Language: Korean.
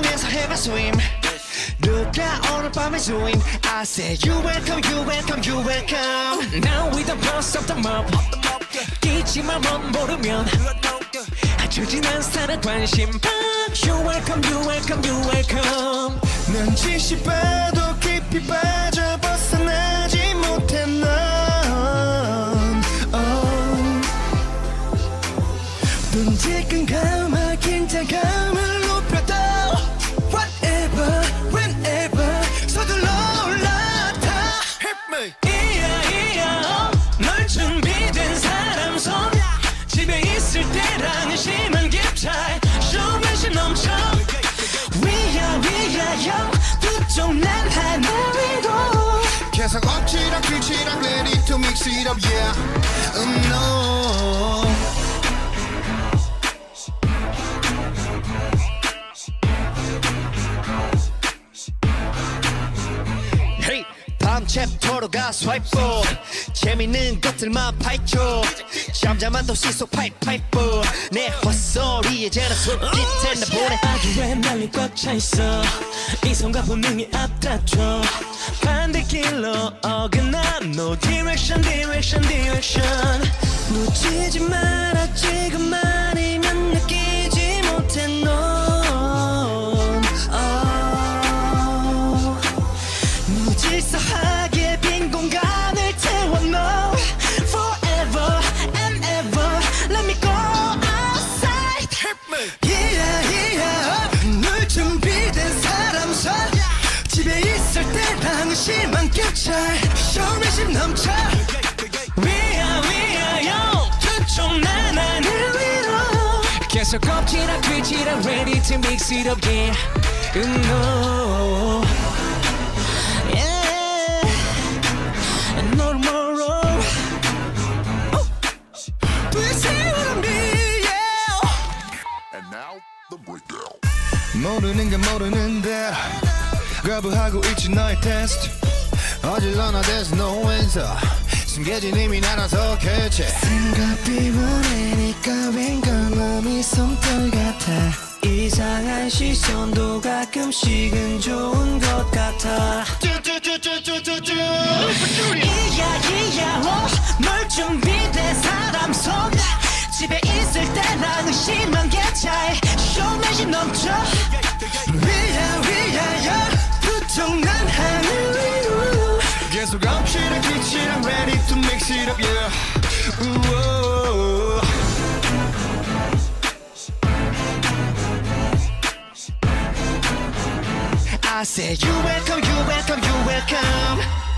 never swim 누가 오늘 밤에 swim I say you welcome you welcome you welcome Now we the boss of the mob 끼지만 못 모르면 아주 진한 스타는 관심 팍 You welcome you welcome you welcome 난 지시 봐도 깊이 빠져 벗어나지 못해 넌 oh. 끈질끈 감아 긴장감을 계속 엎치락 뒤치락 ready to mix it up yeah. Um, no. 챕터로 가 스와이프 재밌는 것들만 파이쳐 잠잠한 도시 속 파이파이프 내 헛소리에 제나 손짓해 나 보내. 아주에 날리 꽉 차있어. 이성과 본능이 앞다퉈. 반대길로 어긋나 No direction direction direction. 놓치지 마라 지금만이면 느끼지 못해 넌 oh. 무질서하 때랑 심한 격차 쇼맨십 넘쳐 위야 위야 두쪽 난 하늘 위로 계속 엎치락 뒤치락 ready to mix it up yeah mm, no. yeah 널 멀어 Do you see what I mean? Yeah. And now, the breakdown. 모르는 게 모르는데 거부하고 있지 너의 테스트. 어질러나 there's no answer. 숨겨진 의미 알아서 캐치 생각이 원해니까 왠가 몸이 솜털 같아. 이상한 시선도 가끔씩은 좋은 것 같아. 쭈쭈쭈쭈쭈쭈쭈. 이야 이야 어, 널 준비된 사람 손 집에 있을 때랑 심한 게 차이. 쇼맨십 넘쳐 yeah 우오. Oh, oh. I said you welcome you welcome you welcome